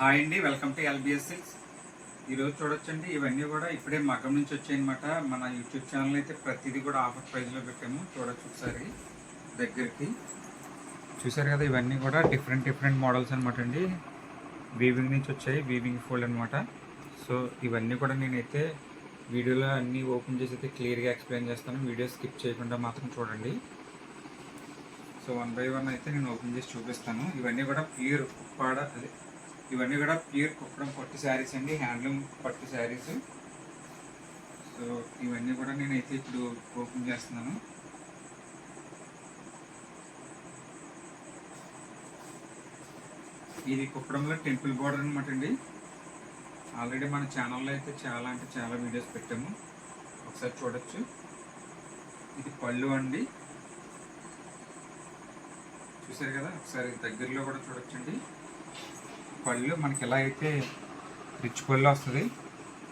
Hi అండి welcome to lbs ఈరోజు చూడొచ్చండి ఇవన్నీ కూడా ఇప్పుడే మగ్గం నుంచి వచ్చాయన్నమాట. మన యూట్యూబ్ ఛానల్ అయితే ప్రతిదీ కూడా ఆఫర్ ప్రైజ్లో పెట్టాము. చూడొచ్చు ఒకసారి దగ్గరికి. చూసారు కదా ఇవన్నీ కూడా డిఫరెంట్ డిఫరెంట్ మోడల్స్ అనమాట అండి. వీవింగ్ నుంచి వచ్చాయి వీవింగ్ ఫోల్డ్ అనమాట సో ఇవన్నీ కూడా నేనైతే వీడియోలో అన్నీ ఓపెన్ చేసి అయితే క్లియర్గా ఎక్స్ప్లెయిన్ చేస్తాను. వీడియో స్కిప్ చేయకుండా మాత్రం చూడండి. సో వన్ బై వన్ అయితే నేను ఓపెన్ చేసి చూపిస్తాను. ఇవన్నీ కూడా ప్యూర్ ఉప్పాడ అదే ఇవన్నీ కూడా ప్యూర్ కుప్పడం పట్టు శారీస్ అండి హ్యాండ్లూమ్ పట్టు శారీస్. సో ఇవన్నీ కూడా నేనైతే ఇప్పుడు ఓపెన్ చేస్తున్నాను. ఇది కుప్పడంలో టెంపుల్ బోర్డర్ అనమాట అండి. ఆల్రెడీ మన ఛానల్లో అయితే చాలా అంటే చాలా వీడియోస్ పెట్టాము. ఒకసారి చూడొచ్చు. ఇది పళ్ళు అండి. చూసారు కదా? ఒకసారి దగ్గరలో కూడా చూడొచ్చండి. పళ్ళు మనకి ఎలా అయితే రిచ్ పళ్ళు వస్తుంది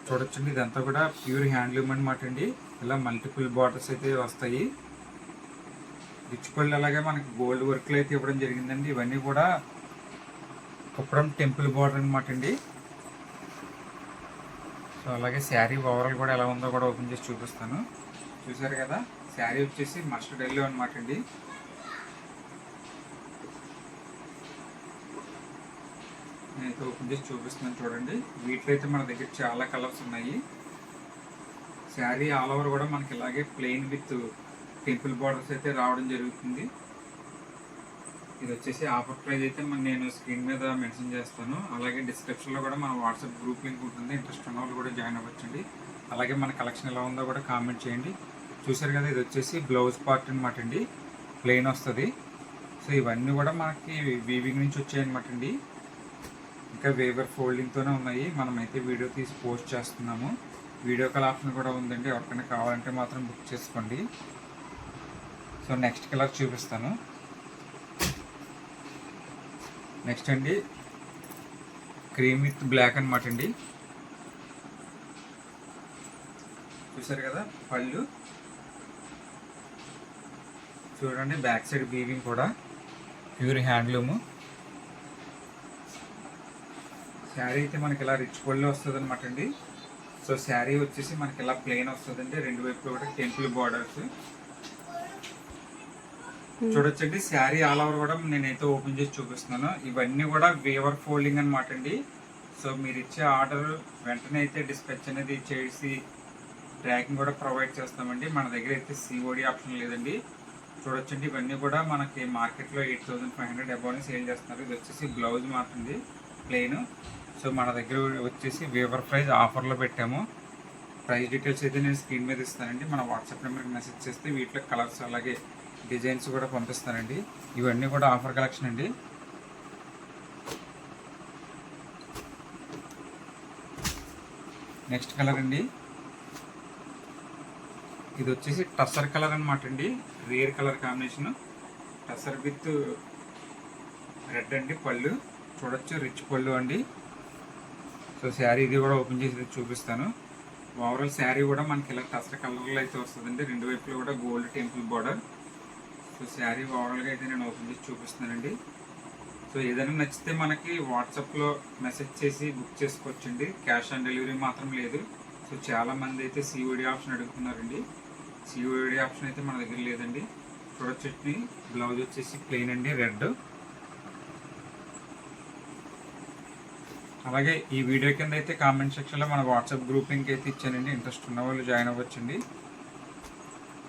చూడొచ్చండి. ఇదంతా కూడా ప్యూర్ హ్యాండ్లూమ్ అనమాట అండి. ఇలా మల్టిపుల్ బార్డర్స్ అయితే వస్తాయి. రిచ్ పళ్ళు అలాగే మనకి గోల్డ్ వర్క్లు అయితే ఇవ్వడం జరిగిందండి. ఇవన్నీ కూడా కుప్పడం టెంపుల్ బార్డర్ అనమాట అండి. సో అలాగే శారీ ఓవరాల్ కూడా ఎలా ఉందో కూడా ఓపెన్ చేసి చూపిస్తాను. చూసారు కదా? శారీ వచ్చేసి మస్టర్డ్ ఎల్లో అనమాట అండి. నేనైతే ఓపెన్ చేసి చూపిస్తున్నాను చూడండి. వీటిలో అయితే మన దగ్గర చాలా కలర్స్ ఉన్నాయి. శారీ ఆల్ ఓవర్ కూడా మనకి ఇలాగే ప్లెయిన్ విత్ టెంపుల్ బార్డర్స్ అయితే రావడం జరుగుతుంది. ఇది వచ్చేసి ఆఫర్ ప్రైజ్ అయితే మన నేను స్క్రీన్ మీద మెన్షన్ చేస్తాను. అలాగే డిస్క్రిప్షన్లో కూడా మన వాట్సాప్ గ్రూప్ లింక్ ఉంటుంది. ఇంట్రెస్ట్ ఉన్న వాళ్ళు కూడా జాయిన్ అవ్వచ్చండి. అలాగే మన కలెక్షన్ ఎలా ఉందో కూడా కామెంట్ చేయండి. చూసారు కదా ఇది వచ్చేసి బ్లౌజ్ పార్ట్ అనమాట అండి. ప్లెయిన్ వస్తుంది. సో ఇవన్నీ కూడా మనకి వీవింగ్ నుంచి వచ్చాయన్నమాట అండి. ఇంకా వేవర్ ఫోల్డింగ్తోనే ఉన్నాయి. మనమైతే వీడియో తీసి పోస్ట్ చేస్తున్నాము. వీడియో కాల్ ఆప్షన్ కూడా ఉందండి. ఎవరికైనా కావాలంటే మాత్రం బుక్ చేసుకోండి. సో నెక్స్ట్ కలర్ చూపిస్తాను. నెక్స్ట్ అండి. క్రీమ్ విత్ బ్లాక్ అనమాట అండి. చూసారు కదా? పళ్ళు. చూడండి బ్యాక్ సైడ్ వీవింగ్ కూడా. ప్యూర్ హ్యాండ్లూము శారీ అయితే మనకి ఇలా రిచ్ పళ్ళు వస్తుంది అనమాట అండి. సో శారీ వచ్చేసి మనకి ఇలా ప్లెయిన్ వస్తుందండి. రెండు వైపులు కూడా టెంపుల్ బార్డర్స్ చూడొచ్చండి. శారీ ఆల్ ఓవర్ కూడా నేనైతే ఓపెన్ చేసి చూపిస్తున్నాను. ఇవన్నీ కూడా వేవర్ ఫోల్డింగ్ అనమాట అండి. సో మీరు ఇచ్చే ఆర్డర్ వెంటనే అయితే డిస్పాచ్ అనేది చేసి ట్రాకింగ్ కూడా ప్రొవైడ్ చేస్తామండి. మన దగ్గర అయితే సిఓడి ఆప్షన్ లేదండి. చూడొచ్చండి. ఇవన్నీ కూడా మనకి మార్కెట్లో ఎయిట్ థౌసండ్ ఫైవ్ హండ్రెడ్ అబౌవ్ని సేల్ చేస్తున్నారు. ఇది వచ్చేసి బ్లౌజ్ మాత్రమే ప్లెయిన్ సో మన దగ్గర వచ్చేసి వేవర్ ప్రైజ్ ఆఫర్లో పెట్టాము. ప్రైస్ డీటెయిల్స్ అయితే నేను స్క్రీన్ మీద ఇస్తానండి. మన వాట్సాప్ నెంబర్కి మెసేజ్ చేస్తే వీటిలో కలర్స్ అలాగే డిజైన్స్ కూడా పంపిస్తానండి. ఇవన్నీ కూడా ఆఫర్ కలెక్షన్ అండి. నెక్స్ట్ కలర్ అండి. ఇది వచ్చేసి టసర్ కలర్ అనమాట అండి. Rare colour combination tussar with red అండి పళ్ళు. చూడొచ్చు రిచ్ పళ్ళు అండి. సో శారీ ఇది కూడా ఓపెన్ చేసి చూపిస్తాను. ఓవరాల్ శారీ కూడా మనకి ఇలా టసర్ కలర్లో అయితే వస్తుందండి. రెండు వైపులు కూడా gold temple border. So sari ఓవరాల్గా అయితే నేను ఓపెన్ చేసి చూపిస్తున్నానండి. సో ఏదైనా నచ్చితే మనకి వాట్సాప్లో మెసేజ్ చేసి బుక్ చేసుకోవచ్చండి. క్యాష్ ఆన్ డెలివరీ మాత్రం లేదు. సో చాలా మంది అయితే సిఓడి ఆప్షన్ అడుగుతున్నారండి. సిఓడి ఆప్షన్ అయితే మన దగ్గర లేదండి. చూడొచ్చి బ్లౌజ్ వచ్చేసి ప్లెయిన్ అండి రెడ్ అలాగే ఈ వీడియో కింద అయితే కామెంట్ సెక్షన్లో మన వాట్సాప్ గ్రూప్ లింక్ అయితే ఇచ్చానండి. ఇంట్రెస్ట్ ఉన్న వాళ్ళు జాయిన్ అవ్వచ్చండి.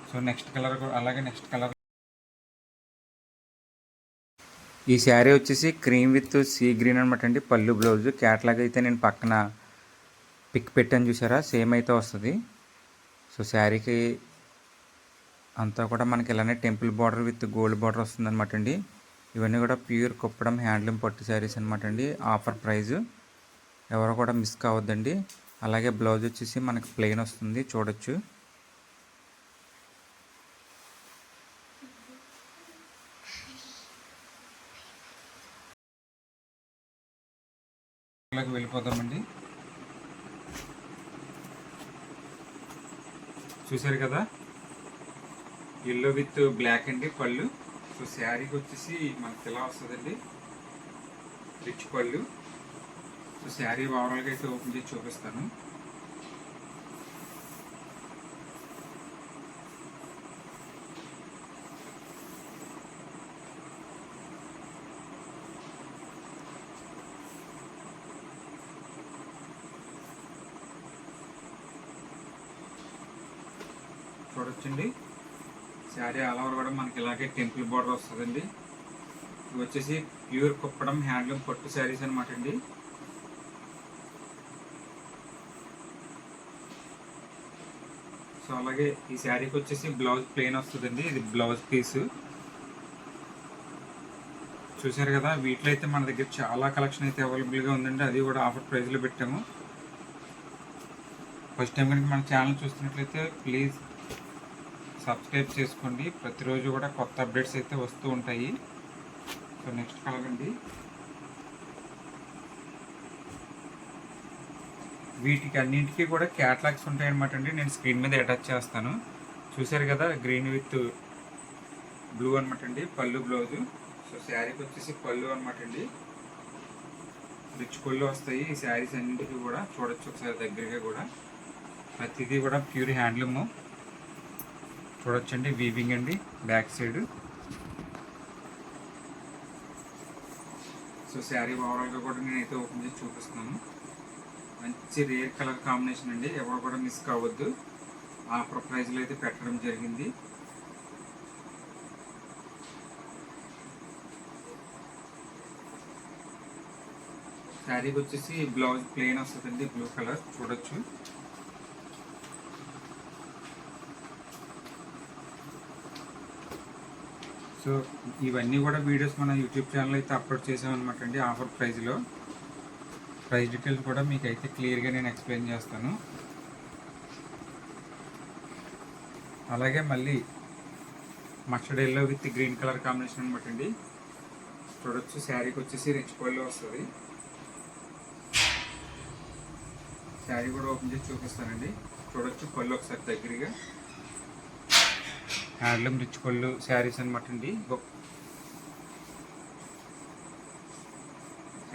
సో నెక్స్ట్ కలర్ అలాగే నెక్స్ట్ కలర్ ఈ శారీ వచ్చేసి క్రీమ్ విత్ సీ గ్రీన్ అనమాట అండి. పళ్ళు బ్లౌజ్ క్యాట్లాగ్ అయితే నేను పక్కన పిక్ పెట్టాను చూసారా? సేమ్ అయితే వస్తుంది. సో శారీకి అంతా కూడా మనకి ఇలానే temple border with gold border వస్తుంది అనమాట అండి. ఇవన్నీ కూడా ప్యూర్ కుప్పడం హ్యాండ్లూమ్ పట్టు శారీస్ అనమాట అండి. ఆఫర్ ప్రైజ్ ఎవరు కూడా మిస్ కావద్దండి. అలాగే బ్లౌజ్ వచ్చేసి మనకి ప్లెయిన్ వస్తుంది చూడొచ్చు. వెళ్ళిపోతామండి చూసారు కదా? ఎల్లో విత్ బ్లాక్ అండి పళ్ళు. సో శారీకి వచ్చేసి మనకి ఇలా వస్తుందండి. రిచ్ పళ్ళు. సో శారీ ఓవరాల్గా అయితే ఓపెన్ చేసి చూపిస్తాను. చూడొచ్చండి. శారీ ఆల్ ఓవర్ కూడా మనకి ఇలాగే టెంపుల్ బార్డర్ వస్తుందండి. ఇవి వచ్చేసి ప్యూర్ కుప్పడం హ్యాండ్లూమ్ పట్టు శారీస్ అనమాట అండి. సో అలాగే ఈ శారీకి వచ్చేసి బ్లౌజ్ ప్లెయిన్ వస్తుందండి. ఇది బ్లౌజ్ పీస్. చూశారు కదా వీటిలో అయితే మన దగ్గర చాలా కలెక్షన్ అయితే అవైలబుల్గా ఉందండి. అది కూడా ఆఫర్ ప్రైస్లో పెట్టాము. ఫస్ట్ టైం కనుక మన ఛానల్ చూస్తున్నట్లయితే ప్లీజ్ సబ్స్క్రైబ్ చేసుకోండి. ప్రతిరోజు కూడా కొత్త అప్డేట్స్ అయితే వస్తూ ఉంటాయి. సో నెక్స్ట్ కలగండి వీటికి అన్నింటికి కూడా క్యాట్లాగ్స్ ఉంటాయన్నమాట అండి. నేను స్క్రీన్ మీద అటాచ్ చేస్తాను. చూసారు కదా గ్రీన్ విత్ బ్లూ అనమాట అండి పళ్ళు బ్లౌజు. సో శారీకి వచ్చేసి పళ్ళు అనమాట అండి. రిచ్ పళ్ళు వస్తాయి. ఈ శారీస్ అన్నింటికి కూడా చూడొచ్చు ఒకసారి దగ్గరగా కూడా. ప్రతిదీ కూడా ప్యూర్ హ్యాండ్లూము. చూడొచ్చండి వీవింగ్ అండి బ్యాక్ సైడ్. సో శారీ ఓవరాల్గా కూడా నేనైతే ఓపెన్ చేసి చూపిస్తున్నాను. మంచి రేర్ కలర్ కాంబినేషన్ అండి. ఎవరు కూడా మిస్ కావద్దు. ఆఫర్ ప్రైజ్లో అయితే పెట్టడం జరిగింది. శారీకి వచ్చేసి బ్లౌజ్ ప్లెయిన్ వస్తుందండి బ్లూ కలర్ చూడొచ్చు. సో ఇవన్నీ కూడా వీడియోస్ మన యూట్యూబ్ ఛానల్ అయితే అప్లోడ్ చేసామన్నమాట అండి ఆఫర్ ప్రైజ్లో ప్రైస్ డీటెయిల్స్ కూడా మీకు అయితే క్లియర్గా నేను ఎక్స్ప్లెయిన్ చేస్తాను. అలాగే మళ్ళీ mustard yellow with green colour combination అనమాట అండి. చూడొచ్చు శారీకి వచ్చేసి రిచ్ పళ్ళు వస్తుంది. శారీ కూడా ఓపెన్ చేసి చూపిస్తానండి. చూడొచ్చు పళ్ళు ఒకసారి దగ్గరగా. హ్యాండ్లూమ్ రిచ్ పళ్ళు శారీస్ అనమాట అండి.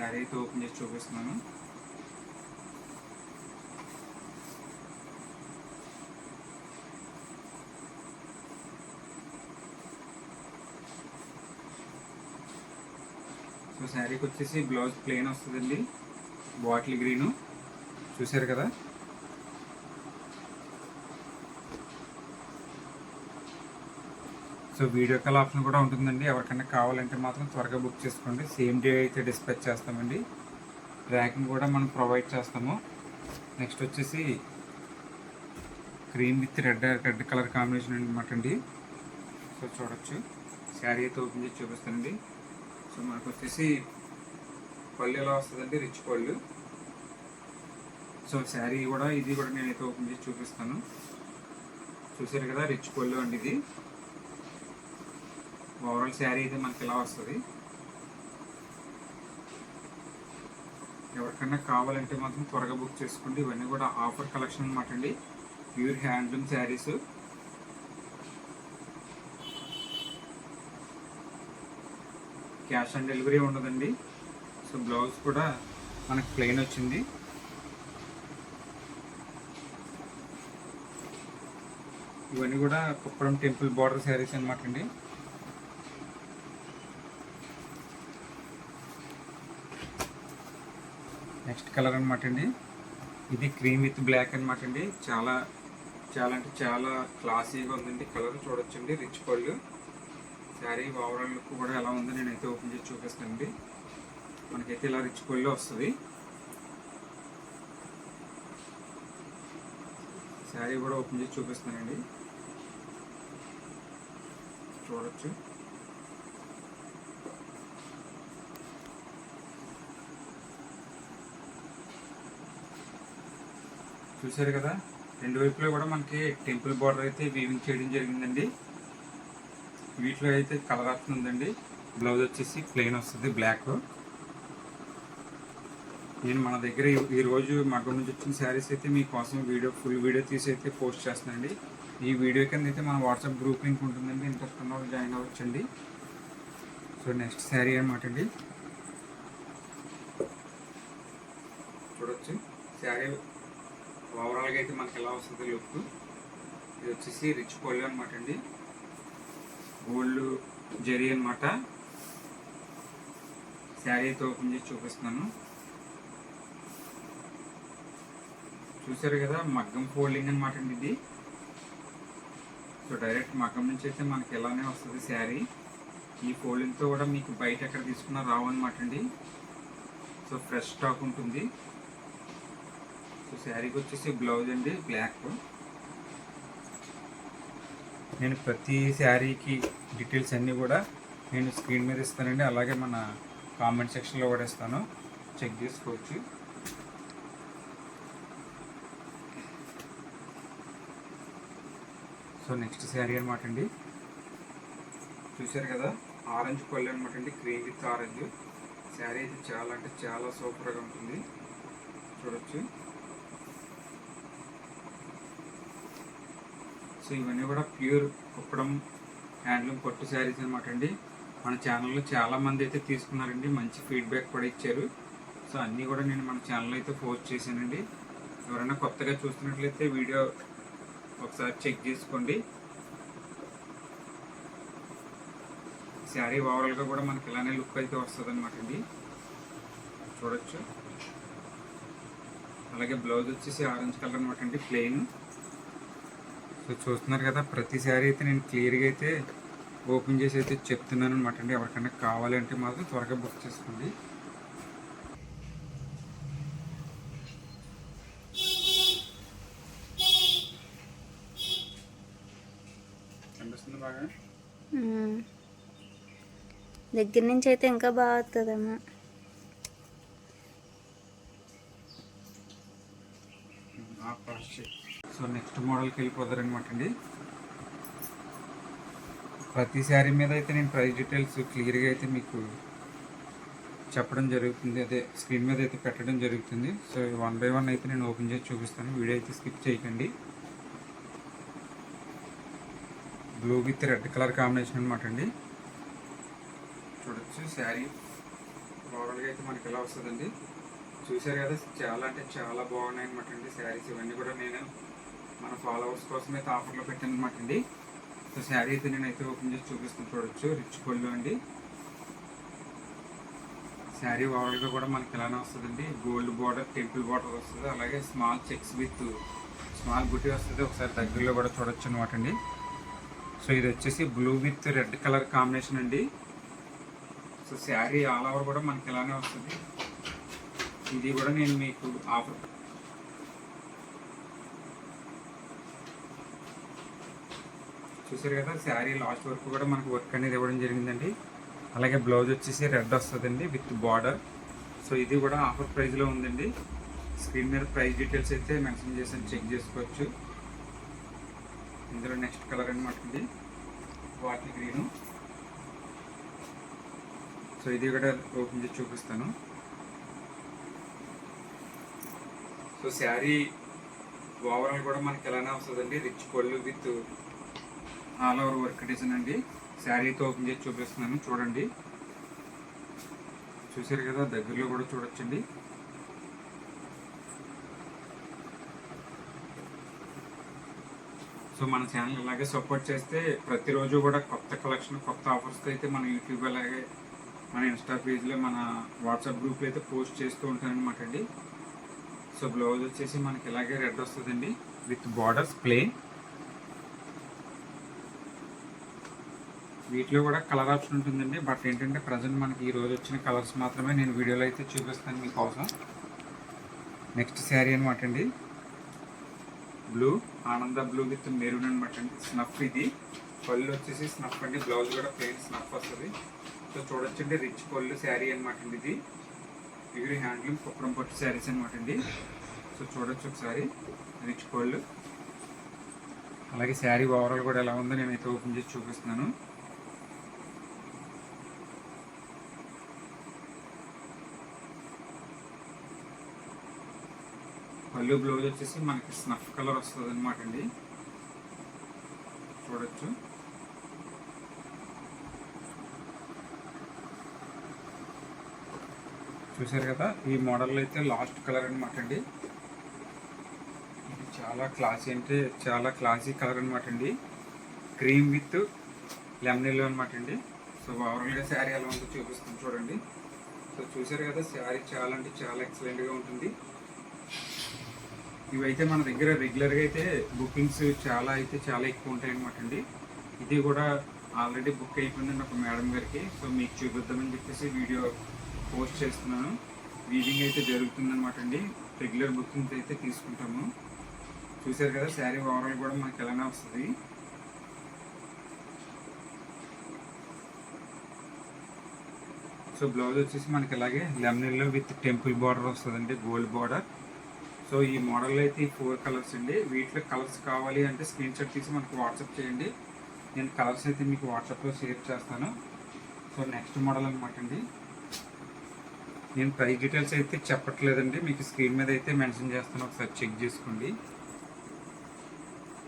శారీ అయితే ఓపెన్ చేసి చూపిస్తున్నాను. సో శారీకి వచ్చేసి బ్లౌజ్ ప్లెయిన్ వస్తుందండి. Bottle green. చూసారు కదా? సో వీడియో కాల్ ఆప్షన్ కూడా ఉంటుందండి. ఎవరికైనా కావాలంటే మాత్రం త్వరగా బుక్ చేసుకోండి. సేమ్ డే అయితే డిస్పాచ్ చేస్తామండి. ట్రాకింగ్ కూడా మనం ప్రొవైడ్ చేస్తాము. నెక్స్ట్ వచ్చేసి cream with red red colour combination అనమాట అండి. సో చూడొచ్చు. శారీ అయితే ఓపెన్ చేసి చూపిస్తానండి. సో మనకు వచ్చేసి పళ్ళు ఎలా వస్తుందండి రిచ్ పళ్ళు. సో శారీ కూడా ఇది కూడా నేనైతే ఓపెన్ చేసి చూపిస్తాను. చూసారు కదా రిచ్ పళ్ళు అండి ఇది. ఓవరాల్ శారీ అయితే మనకి ఇలా వస్తుంది. ఎవరికైనా కావాలంటే మాత్రం త్వరగా బుక్ చేసుకోండి. ఇవన్నీ కూడా ఆఫర్ కలెక్షన్ అనమాట అండి. Pure handloom saris. Cash on delivery ఉండదండి. సో బ్లౌజ్ కూడా మనకు ప్లెయిన్ వచ్చింది. ఇవన్నీ కూడా కుప్పడం టెంపుల్ బార్డర్ శారీస్ అనమాట అండి. నెక్స్ట్ కలర్ అనమాట అండి. ఇది క్రీమ్ విత్ బ్లాక్ అనమాట అండి. చాలా చాలా అంటే చాలా క్లాసీగా ఉందండి కలర్ చూడొచ్చండి rich pallu. Sari overall look కూడా ఎలా ఉందో నేనైతే ఓపెన్ చేసి చూపిస్తానండి. మనకైతే ఇలా రిచ్ పళ్ళు వస్తుంది. శారీ కూడా ఓపెన్ చేసి చూపిస్తానండి. చూడొచ్చు. చూసారు కదా? రెండు వైపులో కూడా మనకి టెంపుల్ బార్డర్ అయితే వీవింగ్ చేయడం జరిగిందండి. వీటిలో అయితే కలర్ ఆప్షన్ ఉందండి. బ్లౌజ్ వచ్చేసి ప్లెయిన్ వస్తుంది బ్లాక్. నేను మన దగ్గర ఈరోజు మగ్గం నుంచి వచ్చిన శారీస్ అయితే మీకోసం వీడియో ఫుల్ వీడియో తీసి అయితే పోస్ట్ చేస్తానండి ఈ వీడియో కింద అయితే మన వాట్సాప్ గ్రూప్ లింక్ ఉంటుందండి. ఇంట్రెస్ట్ ఉన్న వాళ్ళు జాయిన్ అవ్వచ్చండి. సో నెక్స్ట్ శారీ అనమాట అండి. చూడొచ్చు. శారీ ఓవరాల్గా అయితే మనకి ఎలా వస్తుంది లుక్ ఇది వచ్చేసి రిచ్ పోలి అనమాట అండి. గోల్డ్ జరీ అనమాట శారీ అయితే ఓపెన్ చేసి చూపిస్తున్నాను. చూసారు కదా మగ్గం ఫోల్డింగ్ అనమాట అండి ఇది. సో డైరెక్ట్ మగ్గం నుంచి అయితే మనకి ఇలానే వస్తుంది శారీ. ఈ ఫోల్డింగ్తో కూడా మీకు బయట ఎక్కడ తీసుకున్నా రావు అనమాట అండి. సో ఫ్రెష్ స్టాక్ ఉంటుంది. సో శారీకి వచ్చేసి బ్లౌజ్ అండి బ్లాక్ నేను ప్రతి శారీకి డీటెయిల్స్ అన్నీ కూడా నేను స్క్రీన్ మీద ఇస్తానండి అలాగే మన కామెంట్ సెక్షన్లో కూడా ఇస్తాను. చెక్ చేసుకోవచ్చు. సో నెక్స్ట్ శారీ అనమాట అండి. చూశారు కదా ఆరెంజ్ పళ్ళు అనమాట అండి క్రీమ్ విత్ ఆరెంజ్. శారీ అయితే చాలా అంటే చాలా సూపర్గా ఉంటుంది. చూడొచ్చు. సో ఇవన్నీ కూడా ప్యూర్ కుప్పడం హ్యాండ్లూమ్ పట్టు శారీస్ అనమాట అండి. మన ఛానల్లో చాలా మంది అయితే తీసుకున్నారండి. మంచి ఫీడ్బ్యాక్ కూడా ఇచ్చారు. సో అన్నీ కూడా నేను మన ఛానల్ అయితే పోస్ట్ చేశానండి. ఎవరైనా కొత్తగా చూస్తున్నట్లయితే వీడియో ఒకసారి చెక్ చేసుకోండి. శారీ ఓవరాల్గా కూడా మనకి ఇలానే లుక్ అయితే వస్తుంది అనమాట అండి. చూడొచ్చు. అలాగే బ్లౌజ్ వచ్చేసి ఆరెంజ్ కలర్ అనమాట అండి ప్లెయిన్. సో చూస్తున్నారు కదా ప్రతిసారి అయితే నేను క్లియర్గా అయితే ఓపెన్ చేసి అయితే చెప్తున్నాను అనమాట అండి. ఎవరికైనా కావాలంటే మాత్రం త్వరగా బుక్ చేసుకోండి. కనిపిస్తుంది బాగా? దగ్గర నుంచి అయితే ఇంకా బాగా వస్తుందమ్మా సో నెక్స్ట్ మోడల్కి వెళ్ళిపోతారు అనమాట అండి ప్రతి శారీ మీద అయితే నేను ప్రైస్ డీటెయిల్స్ క్లియర్గా అయితే మీకు చెప్పడం జరుగుతుంది. అదే స్క్రీన్ మీద అయితే పెట్టడం జరుగుతుంది. సో వన్ బై వన్ అయితే నేను ఓపెన్ చేసి చూపిస్తాను. వీడియో అయితే స్కిప్ చేయకండి. Blue with red colour combination అనమాట అండి చూడొచ్చు శారీ. ఓవరాల్గా అయితే మనకి ఎలా వస్తుందండి? చూశారు కదా చాలా అంటే చాలా బాగున్నాయి అనమాట అండి శారీస్. ఇవన్నీ కూడా నేను మన ఫాలోవర్స్ కోసం అయితే ఆఫర్లో పెట్టాను అనమాట అండి. సో శారీ అయితే నేను అయితే ఓపెన్ చేసి చూపిస్తాను చూడొచ్చు. రిచ్ పళ్ళు అండి. శారీ ఓవరాల్గా కూడా మనకి ఇలానే వస్తుందండి. గోల్డ్ బార్డర్ టెంపుల్ బార్డర్ వస్తుంది. అలాగే స్మాల్ చెక్స్ విత్ స్మాల్ బుటీ వస్తుంది. ఒకసారి దగ్గరలో కూడా చూడొచ్చు అనమాట అండి. సో ఇది వచ్చేసి blue with red colour combination అండి. సో శారీ ఆల్ ఓవర్ కూడా మనకి ఇలానే వస్తుంది. ఇది కూడా నేను మీకు ఆఫర్ చూసారు కదా శారీ లాస్ట్ వరకు కూడా మనకు వర్క్ అనేది ఇవ్వడం జరిగిందండి. అలాగే బ్లౌజ్ వచ్చేసి రెడ్ వస్తుందండి విత్ బార్డర్ సో ఇది కూడా ఆఫర్ ప్రైస్లో ఉందండి. స్క్రీన్ మీద ప్రైస్ డీటెయిల్స్ అయితే మెన్షన్ చేసాను చెక్ చేసుకోవచ్చు. ఇందులో నెక్స్ట్ కలర్ అనమాట అండి. వాటి గ్రీను సో ఇది కూడా ఓపెన్ చేసి చూపిస్తాను. సో శారీ ఓవరాల్ కూడా మనకి ఎలానే వస్తుందండి? Rich pallu with all over work design అండి. శారీతో ఓపెన్ చేసి చూపిస్తున్నాను. చూడండి. చూసారు కదా దగ్గరలో కూడా చూడొచ్చండి. సో మన ఛానల్ ఇలాగే సపోర్ట్ చేస్తే ప్రతిరోజు కూడా కొత్త కలెక్షన్ కొత్త ఆఫర్స్తో అయితే మన యూట్యూబ్ అలాగే మన ఇన్స్టా పేజ్లో మన వాట్సాప్ గ్రూప్లో అయితే పోస్ట్ చేస్తూ ఉంటానమాట అండి. సో బ్లౌజ్ వచ్చేసి మనకి ఇలాగే రెడ్ వస్తుందండి. విత్ బార్డర్స్ ప్లెయిన్ వీటిలో కూడా కలర్ ఆప్షన్ ఉంటుందండి. బట్ ఏంటంటే ప్రజెంట్ మనకి ఈ రోజు వచ్చిన కలర్స్ మాత్రమే నేను వీడియోలో అయితే చూపిస్తాను మీకోసం నెక్స్ట్ శారీ అనమాట అండి. బ్లూ ఆనంద బ్లూ విత్ మెరూన్ అనమాట అండి. స్నఫ్ ఇది. పళ్ళు వచ్చేసి స్నఫ్ అండి. బ్లౌజ్ కూడా ప్లెయిన్ స్నఫ్ వస్తుంది. సో చూడొచ్చండి రిచ్ పళ్ళు శారీ అనమాట అండి ఇది. ఇవి హ్యాండ్లూమ్ కుప్పడం పట్టు శారీస్ అనమాట అండి. సో చూడొచ్చు ఒకసారి. రిచ్ పళ్ళు. అలాగే శారీ ఓవరాల్ కూడా ఎలా ఉందో నేనైతే ఓపెన్ చేసి చూపిస్తున్నాను. పళ్ళు బ్లౌజ్ వచ్చేసి మనకి స్నఫ్ కలర్ వస్తుంది అనమాట అండి. చూడొచ్చు. చూసారు కదా ఈ మోడల్ అయితే లాస్ట్ కలర్ అనమాట అండి. ఇది చాలా క్లాసీ అంటే చాలా క్లాసీ కలర్ అనమాట అండి. క్రీమ్ విత్ లెమన్ అనమాట అండి. సో ఓవరాల్గా శారీ ఎలా ఉందో చూపిస్తుంది చూడండి. సో చూసారు కదా శారీ చాలా అంటే చాలా ఎక్సలెంట్గా ఉంటుంది. ఇవైతే మన దగ్గర రెగ్యులర్గా అయితే బుకింగ్స్ చాలా అయితే చాలా ఎక్కువ ఉంటాయి అనమాట అండి. ఇది కూడా ఆల్రెడీ బుక్ అయిపోయిందండి ఒక మేడం గారికి. సో మీకు చూపిద్దామని చెప్పేసి వీడియో పోస్ట్ చేస్తున్నాను. వీవింగ్ అయితే జరుగుతుందన్నమాట అండి. రెగ్యులర్ బుకింగ్స్ అయితే తీసుకుంటాము. చూసారు కదా శారీ ఓవరాల్ కూడా మనకి ఎలానే వస్తుంది. సో బ్లౌజ్ వచ్చేసి మనకి ఇలాగే lemon yellow with temple border వస్తుందండి గోల్డ్ బార్డర్ సో ఈ మోడల్ అయితే ఫోర్ కలర్స్ అండి. వీటిలో కలర్స్ కావాలి అంటే స్క్రీన్ షాట్ తీసి మనకు వాట్సాప్ చేయండి. నేను కలర్స్ అయితే మీకు వాట్సాప్లో షేర్ చేస్తాను. సో నెక్స్ట్ మోడల్ అనమాట అండి. నేను ప్రైస్ డీటెయిల్స్ అయితే చెప్పట్లేదండి. మీకు స్క్రీన్ మీద అయితే మెన్షన్ చేస్తాను. ఒకసారి చెక్ చేసుకోండి.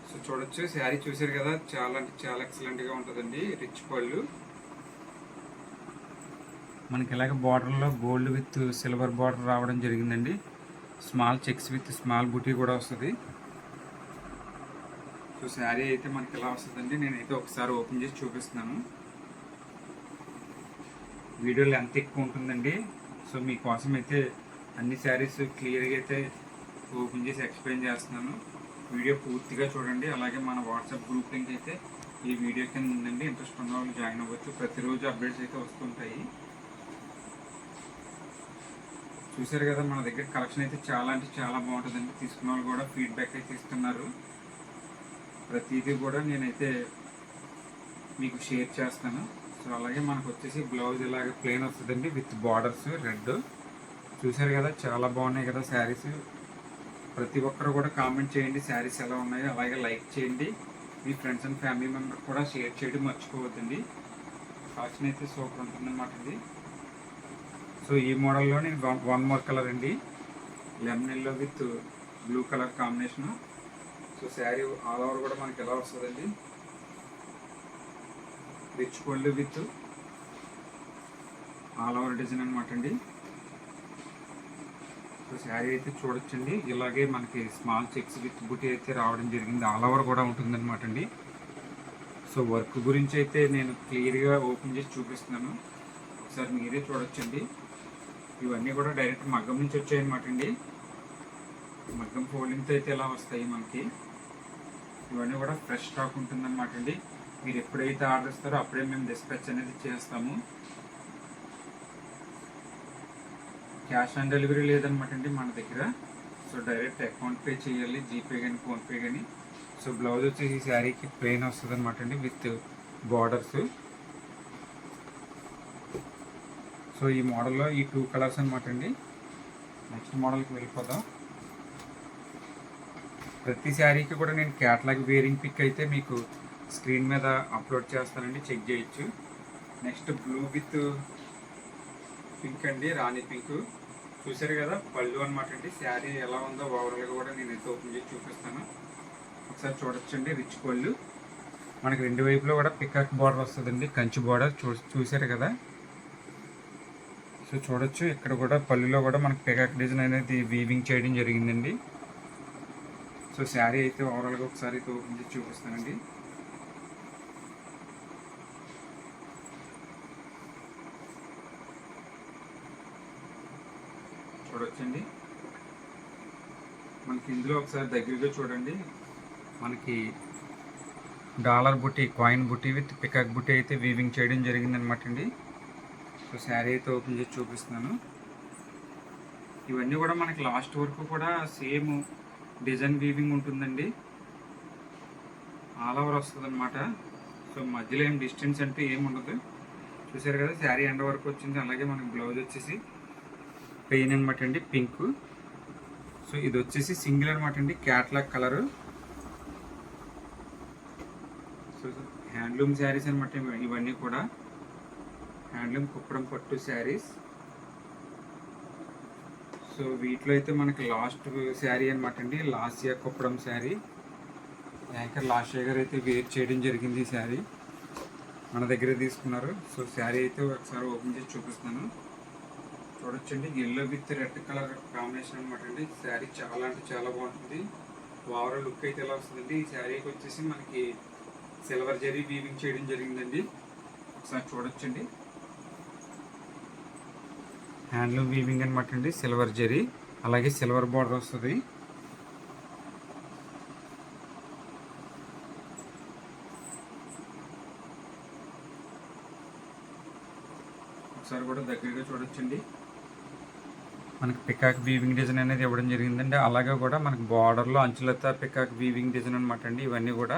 సో చూడొచ్చు శారీ చూసారు కదా. చాలా అంటే చాలా ఎక్సలెంట్గా ఉంటుందండి. రిచ్ పళ్ళు మనకి ఇలాగ బార్డర్లో గోల్డ్ విత్ సిల్వర్ బార్డర్ రావడం జరిగిందండి. స్మాల్ చెక్స్ విత్ స్మాల్ బుటీ కూడా వస్తుంది. సో శారీ అయితే మనకి ఎలా వస్తుందండి నేనైతే ఒకసారి ఓపెన్ చేసి చూపిస్తున్నాను. వీడియో లెంత్ ఎక్కువ ఉంటుందండి. సో మీకోసం అయితే అన్ని శారీస్ క్లియర్గా అయితే ఓపెన్ చేసి ఎక్స్ప్లెయిన్ చేస్తున్నాను. వీడియో పూర్తిగా చూడండి. అలాగే మన వాట్సాప్ గ్రూప్ లింక్ అయితే ఈ వీడియో కింద ఉందండి. ఇంట్రెస్ట్ ఉన్న వాళ్ళు జాయిన్ అవ్వచ్చు. ప్రతిరోజు అప్డేట్స్ అయితే వస్తుంటాయి. చూసారు కదా మన దగ్గర కలెక్షన్ అయితే చాలా అంటే చాలా బాగుంటుందండి. తీసుకున్న వాళ్ళు కూడా ఫీడ్బ్యాక్ అయితే ఇస్తున్నారు. ప్రతిదీ కూడా నేనైతే మీకు షేర్ చేస్తాను. సో అలాగే మనకు వచ్చేసి బ్లౌజ్ ఇలాగ ప్లెయిన్ వస్తుందండి విత్ బార్డర్స్ రెడ్ చూసారు కదా చాలా బాగున్నాయి కదా శారీస్ ప్రతి ఒక్కరు కూడా కామెంట్ చేయండి శారీస్ ఎలా ఉన్నాయో అలాగే లైక్ చేయండి. మీ ఫ్రెండ్స్ అండ్ ఫ్యామిలీ మెంబర్ కూడా షేర్ చేయడం మర్చిపోవద్దండి. ఫ్యాషన్ అయితే సూపర్ ఉంటుందన్నమాట ఇది సో ఈ మోడల్లో వన్ మోర్ కలర్ అండి. Lemon yellow with blue colour combination. So sari all over కూడా మనకి ఎలా వస్తుందండి? Rich gold with all over design అనమాట అండి. సో శారీ అయితే చూడొచ్చండి. ఇలాగే మనకి స్మాల్ చెక్స్ విత్ బుటీ అయితే రావడం జరిగింది. ఆల్ ఓవర్ కూడా ఉంటుందన్నమాట అండి. సో వర్క్ గురించి అయితే నేను క్లియర్గా ఓపెన్ చేసి చూపిస్తున్నాను. ఒకసారి మీరే చూడొచ్చండి. ఇవన్నీ కూడా డైరెక్ట్ మగ్గం నుంచి వచ్చాయన్నమాట అండి. మగ్గం ఫోల్డింగ్తో అయితే ఇలా వస్తాయి మనకి? ఇవన్నీ కూడా ఫ్రెష్ స్టాక్ ఉంటుందన్నమాట అండి. మీరు ఎప్పుడైతే ఆర్డర్ ఇస్తారో అప్పుడే మేము డిస్పాచ్ అనేది చేస్తాము. క్యాష్ ఆన్ డెలివరీ లేదనమాట అండి మన దగ్గర. సో డైరెక్ట్ అకౌంట్ పే చేయాలి జీపే కానీ ఫోన్పే కానీ సో బ్లౌజ్ వచ్చేసి ఈ శారీకి ప్లెయిన్ వస్తుంది అనమాట అండి విత్ బార్డర్స్ సో ఈ మోడల్లో ఈ టూ కలర్స్ అనమాట అండి. నెక్స్ట్ మోడల్కి వెళ్ళిపోదాం. ప్రతి శారీకి కూడా నేను క్యాటలాగ్ వేరింగ్ పిక్ అయితే మీకు స్క్రీన్ మీద అప్లోడ్ చేస్తానండి చెక్ చేయొచ్చు. నెక్స్ట్ బ్లూ విత్ పింక్ అండి రాణి పింక్ చూసారు కదా పళ్ళు అనమాట అండి. శారీ ఎలా ఉందో ఓవరాల్గా కూడా నేను అయితే ఓపెన్ చేసి చూపిస్తాను. ఒకసారి చూడొచ్చండి రిచ్ పళ్ళు. మనకి రెండు వైపులో కూడా పికాక్ బార్డర్ వస్తుందండి కంచి బార్డర్ చూ చూసారు కదా? సో చూడొచ్చు. ఇక్కడ కూడా పళ్ళులో కూడా మనకి పికాక్ డిజైన్ అనేది వీవింగ్ చేయడం జరిగిందండి. సో శారీ అయితే ఓవరాల్గా ఒకసారి అయితే ఓపెన్ చేసి చూపిస్తానండి. చూడొచ్చండి. మనకి ఇందులో ఒకసారి దగ్గరగా చూడండి. మనకి డాలర్ బుట్టి కాయిన్ బుట్టి విత్ పికాక్ బుట్టి అయితే వీవింగ్ చేయడం జరిగిందనమాట అండి సో శారీ అయితే ఓపెన్ చేసి చూపిస్తున్నాను. ఇవన్నీ కూడా మనకి లాస్ట్ వరకు కూడా సేమ్ డిజైన్ వీవింగ్ ఉంటుందండి. ఆల్ ఓవర్ వస్తుంది అనమాట సో మధ్యలో ఏం డిస్టెన్స్ అంటే ఏమి ఉండదు. చూసారు కదా శారీ ఎండ వరకు వచ్చింది. అలాగే మనకి బ్లౌజ్ వచ్చేసి పెయిన్ అనమాట అండి పింక్. సో ఇది వచ్చేసి సింగిల్ అనమాట అండి catalogue colour. So handloom saris అనమాట ఇవన్నీ కూడా. హ్యాండ్లూమ్ కుప్పడం పట్టు శారీస్. సో వీటిలో అయితే మనకి లాస్ట్ శారీ అనమాట అండి. Last year Kuppadam sari. Anchor last year అయితే వేర్ చేయడం జరిగింది ఈ శారీ. మన దగ్గర తీసుకున్నారు. సో శారీ అయితే ఒకసారి ఓపెన్ చేసి చూపిస్తాను. చూడొచ్చండి. Yellow with red colour combination అనమాట అండి. శారీ చాలా అంటే చాలా బాగుంటుంది. ఓవరాల్ లుక్ అయితే ఎలా వస్తుందండి ఈ శారీకి వచ్చేసి మనకి సిల్వర్ జరీ వీవింగ్ చేయడం జరిగిందండి. ఒకసారి చూడొచ్చండి. హ్యాండ్లూమ్ వీవింగ్ అనమాట అండి సిల్వర్ జరీ అలాగే సిల్వర్ బార్డర్ వస్తుంది. ఒకసారి కూడా దగ్గరగా చూడొచ్చండి. మనకి పికాక్ వీవింగ్ డిజైన్ అనేది ఇవ్వడం జరిగిందండి. అలాగే కూడా మనకి బార్డర్లో అంచులతో పికాక్ వీవింగ్ డిజైన్ అనమాట అండి. ఇవన్నీ కూడా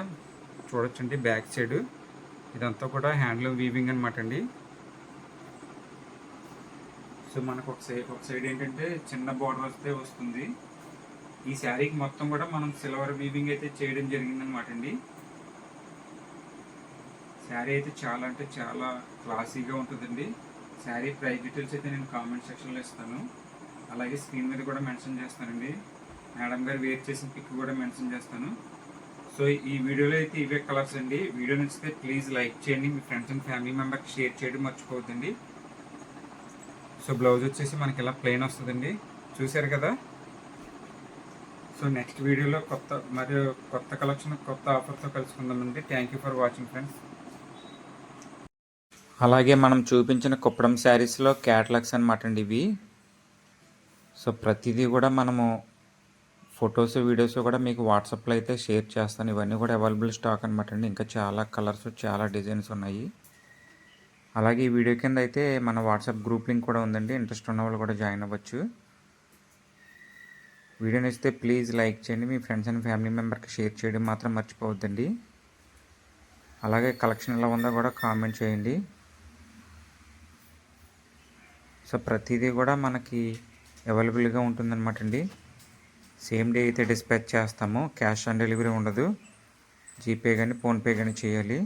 చూడొచ్చండి బ్యాక్ సైడ్. ఇదంతా కూడా హ్యాండ్లూమ్ వీవింగ్ అనమాట అండి. సో మనకు ఒక సైడ్ ఒక సైడ్ ఏంటంటే చిన్న బార్డర్ వస్తే వస్తుంది. ఈ శారీకి మొత్తం కూడా మనం సిల్వర్ వీవింగ్ అయితే చేయడం జరిగిందనమాట అండి. శారీ అయితే చాలా అంటే చాలా క్లాసీగా ఉంటుందండి. శారీ ప్రైస్ డీటెయిల్స్ అయితే నేను కామెంట్ సెక్షన్లో ఇస్తాను. అలాగే స్క్రీన్ మీద కూడా మెన్షన్ చేస్తానండి. మేడం గారు వేర్ చేసిన పిక్ కూడా మెన్షన్ చేస్తాను. సో ఈ వీడియోలో అయితే ఇవే కలర్స్ అండి. వీడియో నచ్చితే ప్లీజ్ లైక్ చేయండి. మీ ఫ్రెండ్స్ అండ్ ఫ్యామిలీ మెంబర్కి షేర్ చేయడం మర్చిపోవద్దండి. సో బ్లౌజ్ వచ్చేసి మనకి ఇలా ప్లెయిన్ వస్తుందండి. చూశారు కదా? సో నెక్స్ట్ వీడియోలో కొత్త మరియు కొత్త కలెక్షన్ కొత్త ఆఫర్తో కలుసుకుందామండి. Thank you for watching friends అలాగే మనం చూపించిన కుప్పడం శారీస్లో క్యాటలాగ్స్ అనమాట అండి ఇవి. సో ప్రతిదీ కూడా మనము ఫొటోస్ వీడియోస్ కూడా మీకు వాట్సాప్లో అయితే షేర్ చేస్తాను. ఇవన్నీ కూడా అవైలబుల్ స్టాక్ అనమాట అండి. ఇంకా చాలా కలర్స్ చాలా డిజైన్స్ ఉన్నాయి. అలాగే ఈ వీడియో కింద అయితే మన వాట్సాప్ గ్రూప్ లింక్ కూడా ఉందండి. ఇంట్రెస్ట్ ఉన్న వాళ్ళు కూడా జాయిన్ అవ్వచ్చు. వీడియో నచ్చితే ప్లీజ్ లైక్ చేయండి. మీ ఫ్రెండ్స్ అండ్ ఫ్యామిలీ మెంబర్కి షేర్ చేయడం మాత్రం మర్చిపోవద్దండి. అలాగే కలెక్షన్ ఎలా ఉందో కూడా కామెంట్ చేయండి. సో ప్రతిదీ కూడా మనకి అవైలబుల్గా ఉంటుందన్నమాట అండి. సేమ్ డే అయితే డిస్పాచ్ చేస్తాము. క్యాష్ ఆన్ డెలివరీ ఉండదు. జీపే కానీ ఫోన్పే కానీ చేయాలి.